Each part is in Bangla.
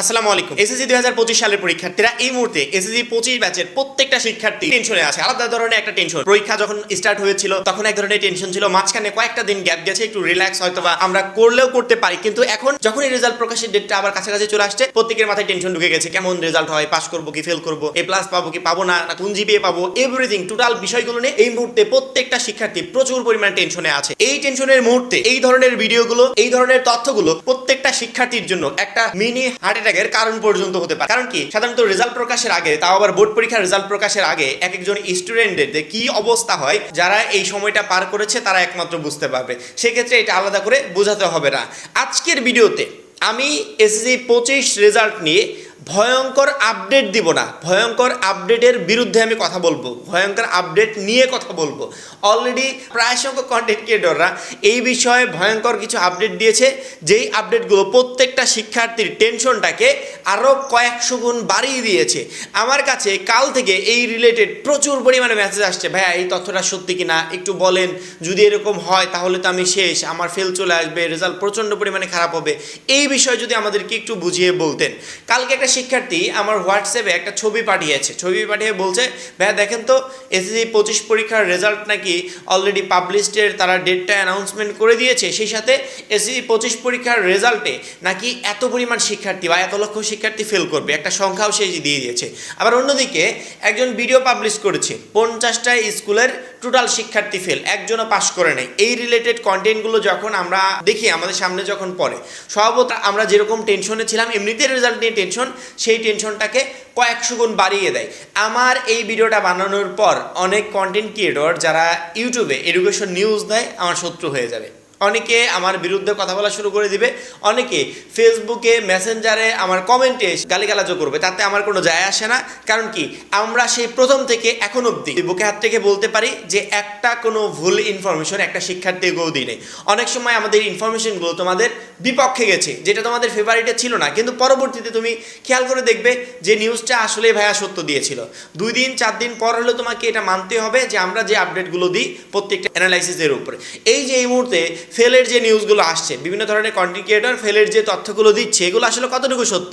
আসসালামু আলাইকুম। এসএসসি দুই হাজার পঁচিশ সালের পরীক্ষার্থীরা এই মুহূর্তে এসএসসি পঁচিশ ব্যাচের প্রত্যেকটা শিক্ষার্থী টেনশনে আছে। আলাদা ধরনের একটা টেনশন পরীক্ষা যখন স্টার্ট হয়েছিল, তখন এক ধরনের টেনশন ছিল। মাঝখানে কয়েকটা দিন গ্যাপ গেছে, একটু রিল্যাক্স হয়তো বা আমরা করলেও করতে পারি। কিন্তু এখন যখন এই রেজাল্ট প্রকাশের ডেটটা আবার কাছাকাছি চলে আসছে, প্রত্যেকের মাথায় টেনশন ঢুকে গেছে। কেমন রেজাল্ট হয় পাস করব কি ফেল করব এ প্লাস পাবো কি, পাবো না কোন জিপিএ পাবো এভরিথিং টোটাল বিষয়গুলো নিয়ে এই মুহূর্তে প্রত্যেকটা শিক্ষার্থী প্রচুর পরিমাণ টেনশনে আছে। এই টেনশনের মুহূর্তে এই ধরনের ভিডিওগুলো এই ধরনের তথ্যগুলো প্রত্যেকটা শিক্ষার্থীর জন্য একটা মিনি হার্ট অ্যাটাকের কারণ পর্যন্ত হতে পারে। কারণ কি? সাধারণত রেজাল্ট প্রকাশের আগে, তাও আবার বোর্ড পরীক্ষার রেজাল্ট প্রকাশের আগে এক একজন স্টুডেন্টদের যে কি অবস্থা হয়, যারা এই সময়টা পার করেছে, তারা একমাত্র বুঝতে পারবে। সেক্ষেত্রে এটা আলাদা করে বোঝাতে হবে না। আজকের ভিডিওতে আমি এসএসসি পঁচিশ রেজাল্ট নিয়ে ভয়ঙ্কর আপডেট দিব না। ভয়ঙ্কর আপডেটের বিরুদ্ধে আমি কথা বলব। ভয়ঙ্কর আপডেট নিয়ে কথা বলব। অলরেডি প্রায় সংখ্যক কন্টেন্ট ক্রিয়েটররা এই বিষয়ে ভয়ঙ্কর কিছু আপডেট দিয়েছে। যেই আপডেটগুলো প্রত্যেকটা শিক্ষার্থীর টেনশনটাকে আরও কয়েকশো গুণ বাড়িয়ে দিয়েছে। আমার কাছে কাল থেকে এই রিলেটেড প্রচুর পরিমাণে মেসেজ আসছে। ভাইয়া, এই তথ্যটা সত্যি কি না একটু বলেন। যদি এরকম হয়, তাহলে তো আমি শেষ। আমার ফেল চলে আসবে রেজাল্ট প্রচণ্ড পরিমাণে খারাপ হবে। এই বিষয়ে যদি আমাদেরকে একটু বুঝিয়ে বলতেন। কালকে একটা শিক্ষার্থী আমার হোয়াটসঅ্যাপে একটা ছবি পাঠিয়েছে। ছবি পাঠিয়ে বলছে, ভাইয়া, দেখেন তো, এসএসসি পঁচিশ পরীক্ষার রেজাল্ট নাকি অলরেডি পাবলিশডের তারা ডেটটা অ্যানাউন্সমেন্ট করে দিয়েছে। সেই সাথে এসএসসি পঁচিশ পরীক্ষার রেজাল্টে নাকি এত পরিমাণ শিক্ষার্থী বা এত লক্ষ শিক্ষার্থী ফেল করবে। একটা সংখ্যাও সে দিয়ে দিয়েছে। আবার অন্যদিকে একজন ভিডিও পাবলিশ করেছে। পঞ্চাশটা স্কুলের টোটাল শিক্ষার্থী ফেল একজনও পাশ করে নেয় এই রিলেটেড কন্টেন্টগুলো যখন আমরা দেখি, আমাদের সামনে যখন পড়ে, স্বভাবত আমরা যেরকম টেনশনে ছিলাম, এমনিতে রেজাল্ট নিয়ে টেনশন সেই টেনশনটাকে কয়েকশো গুণ বাড়িয়ে দেয়। আমার এই ভিডিওটা বানানোর পর অনেক কন্টেন্ট ক্রিয়েটর যারা ইউটিউবে এডুকেশন নিউজ দেয়, আমার শত্রু হয়ে যাবে। অনেকে আমার বিরুদ্ধে কথা বলা শুরু করে দিবে, অনেকে ফেসবুকে মেসেঞ্জারে আমার কমেন্টে গালিগালাজও করবে, তাতে আমার কোনো যায় আসে না। কারণ কি? আমরা সেই প্রথম থেকে এখন অবধি বুকে হাত থেকে বলতে পারি যে একটা কোনো ভুল ইনফরমেশন একটা শিক্ষার্থীকেও দিই নেই। অনেক সময় আমাদের ইনফরমেশনগুলো তোমাদের বিপক্ষে গেছে, যেটা তোমাদের ফেভারিটে ছিল না। কিন্তু পরবর্তীতে তুমি খেয়াল করে দেখবে যে নিউজটা আসলেই ভাইয়া সত্য দিয়েছিল। দুই দিন, চার দিন পর হলেও তোমাকে এটা মানতে হবে যে আমরা যে আপডেটগুলো দিই প্রত্যেকটা অ্যানালাইসিসের উপরে। এই যে এই মুহূর্তে ফেলের যে নিউজগুলো আসছে, বিভিন্ন ধরনের কন্টেন্ট ক্রিয়েটর ফেলের যে তথ্যগুলো দিচ্ছে, এগুলো আসলে কতটুকু সত্য?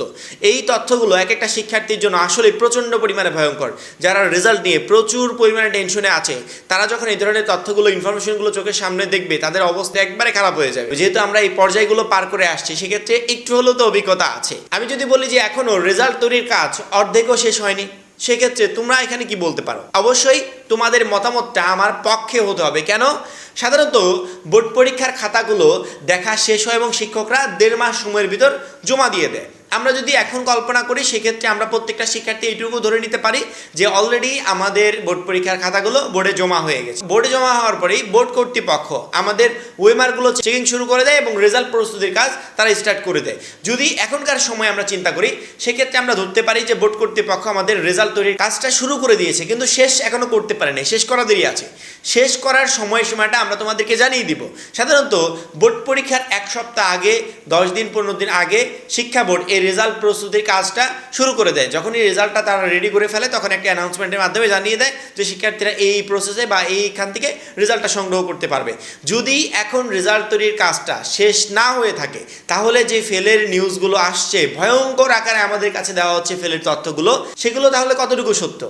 এই তথ্যগুলো এক একটা শিক্ষার্থীর জন্য আসলে প্রচণ্ড পরিমাণে ভয়ঙ্কর। যারা রেজাল্ট নিয়ে প্রচুর পরিমাণে টেনশনে আছে, তারা যখন এই ধরনের তথ্যগুলো ইনফরমেশনগুলো চোখের সামনে দেখবে, তাদের অবস্থা একবারে খারাপ হয়ে যাবে। যেহেতু আমরা এই পর্যায়গুলো পার করে আসছি, সেক্ষেত্রে একটু হলেও তো অভিজ্ঞতা আছে। আমি যদি বলি যে এখনও রেজাল্ট তৈরির কাজ অর্ধেকও শেষ হয়নি সেক্ষেত্রে তোমরা এখানে কি বলতে পারো? অবশ্যই তোমাদের মতামতটা আমার পক্ষে হতে হবে। কেন? সাধারণত বোর্ড পরীক্ষার খাতাগুলো দেখা শেষ হয় এবং শিক্ষকরা দেড় মাস সময়ের ভিতর জমা দিয়ে দেয়। আমরা যদি এখন কল্পনা করি, সেক্ষেত্রে আমরা প্রত্যেকটা শিক্ষার্থী এইটুকু ধরে নিতে পারি যে অলরেডি আমাদের বোর্ড পরীক্ষার খাতাগুলো বোর্ডে জমা হয়ে গেছে। বোর্ডে জমা হওয়ার পরেই বোর্ড কর্তৃপক্ষ আমাদের ওয়েমারগুলো চেকিং শুরু করে দেয় এবং রেজাল্ট প্রস্তুতির কাজ তারা স্টার্ট করে দেয়। যদি এখনকার সময় আমরা চিন্তা করি, সেক্ষেত্রে আমরা ধরতে পারি যে বোর্ড কর্তৃপক্ষ আমাদের রেজাল্ট তৈরির কাজটা শুরু করে দিয়েছে, কিন্তু শেষ এখনও করতে পারেনি শেষ করা দেরি আছে। শেষ করার সময়সীমাটা আমরা তোমাদেরকে জানিয়ে দিব। সাধারণত বোর্ড পরীক্ষার এক সপ্তাহ আগে, দশ দিন, পনেরো দিন আগে শিক্ষা বোর্ড এই রেজাল্ট প্রস্তুতির কাজটা শুরু করে দেয়। যখন এই রেজাল্টটা তারা রেডি করে ফেলে, তখন একটা অ্যানাউন্সমেন্টের মাধ্যমে জানিয়ে দেয় যে শিক্ষার্থীরা এই প্রসেসে বা এইখান থেকে রেজাল্টটা সংগ্রহ করতে পারবে। যদি এখন রেজাল্ট তৈরির কাজটা শেষ না হয়ে থাকে, তাহলে যে ফেলের নিউজগুলো আসছে, ভয়ঙ্কর আকারে আমাদের কাছে দেওয়া হচ্ছে ফেলের তথ্যগুলো, সেগুলো তাহলে কতটুকু সত্য?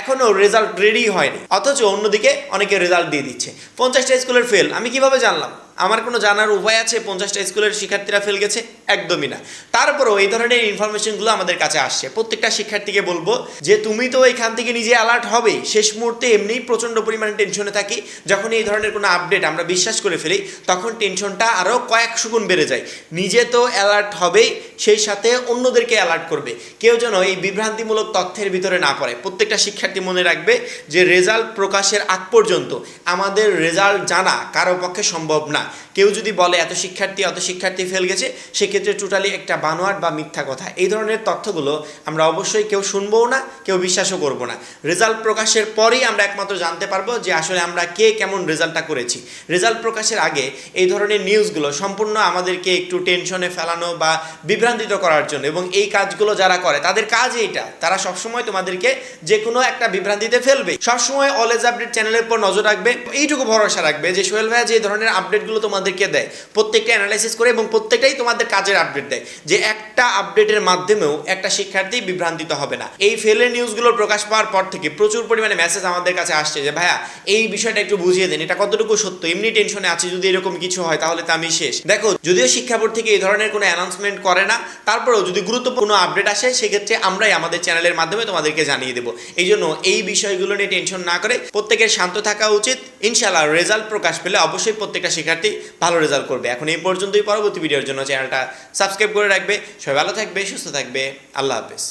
এখনও রেজাল্ট রেডি হয়নি। অথচ অন্যদিকে অনেকে রেজাল্ট দিয়ে দিচ্ছে। পঞ্চাশটা স্কুলের ফেল আমি কীভাবে জানলাম? আমার কোনো জানার উপায় আছে? পঞ্চাশটা স্কুলের শিক্ষার্থীরা ফেল গেছে? একদমই না। তারপরেও এই ধরনের ইনফরমেশনগুলো আমাদের কাছে আসছে। প্রত্যেকটা শিক্ষার্থীকে বলব যে, তুমি তো এখান থেকে নিজে অ্যালার্ট হবেই শেষ মুহূর্তে এমনিই প্রচণ্ড পরিমাণে টেনশনে থাকি। যখন এই ধরনের কোনো আপডেট আমরা বিশ্বাস করে ফেলি, তখন টেনশনটা আরও কয়েকশো গুণ বেড়ে যায়। নিজে তো অ্যালার্ট হবেই সেই সাথে অন্যদেরকে অ্যালার্ট করবে। কেউ যেন এই বিভ্রান্তিমূলক তথ্যের ভিতরে না পড়ে। প্রত্যেকটা শিক্ষার্থী মনে রাখবে যে রেজাল্ট প্রকাশের আগ পর্যন্ত আমাদের রেজাল্ট জানা কারও পক্ষে সম্ভব না। কেউ যদি বলে এত শিক্ষার্থী এত শিক্ষার্থী ফেল গেছে, সেক্ষেত্রে টোটালি একটা বানোয়াট বা মিথ্যা কথা। এই ধরনের তথ্যগুলো আমরা অবশ্যই কেউ শুনবও না, কেউ বিশ্বাসও করব না। রেজাল্ট প্রকাশের পরেই আমরা একমাত্র জানতে পারব যে আসলে আমরা কে, কেমন রেজাল্টটা করেছি। রেজাল্ট প্রকাশের আগে এই ধরনের নিউজগুলো সম্পূর্ণ আমাদেরকে একটু টেনশনে ফেলানো বা বিভ্রান্তিত করার জন্য এবং এই কাজগুলো যারা করে, তাদের কাজ এইটা, তারা সবসময় তোমাদেরকে যে কোনো একটা বিভ্রান্তিতে ফেলবে। সবসময় অলেজ আপডেট চ্যানেলের উপর নজর রাখবে। এইটুকু ভরসা রাখবে যে সোহেল ভাইয়া যে ধরনের আপডেটগুলো আপডেটগুলো তোমাদেরকে দেয়। প্রত্যেকটা অ্যানালাইসিস করে এবং প্রত্যেকটাই তোমাদের কাজের আপডেট দেয়। যে একটা আপডেটের মাধ্যমেও একটা শিক্ষার্থী বিভ্রান্তিত হবে না। এই ফেলের নিউজগুলো প্রকাশ পাওয়ার পর থেকে প্রচুর পরিমাণে মেসেজ আমাদের কাছে আসছে যে, ভাইয়া, এই বিষয়টা একটু বুঝিয়ে দেন। এটা কতটুকু সত্য? এমনি টেনশনে আছি, যদি এরকম কিছু হয় তাহলে তো আমি শেষ। দেখো, যদিও শিক্ষা বোর্ড থেকে এই ধরনের কোনো অ্যানাউন্সমেন্ট করে না, তারপরেও যদি গুরুত্বপূর্ণ আপডেট আসে, সেক্ষেত্রে আমরাই আমাদের চ্যানেলের মাধ্যমে তোমাদেরকে জানিয়ে দেবো। এই জন্য এই বিষয়গুলো নিয়ে টেনশন না করে প্রত্যেকের শান্ত থাকা উচিত। ইনশাল্লাহ রেজাল্ট প্রকাশ পেলে অবশ্যই প্রত্যেকটা শিক্ষার্থী ভালো রেজাল্ট করবে। এখন এই পর্যন্তই। পরবর্তী ভিডিওর জন্য চ্যানেলটা সাবস্ক্রাইব করে রাখবে। সবাই ভালো থাকবে, সুস্থ থাকবে। আল্লাহ হাফেজ।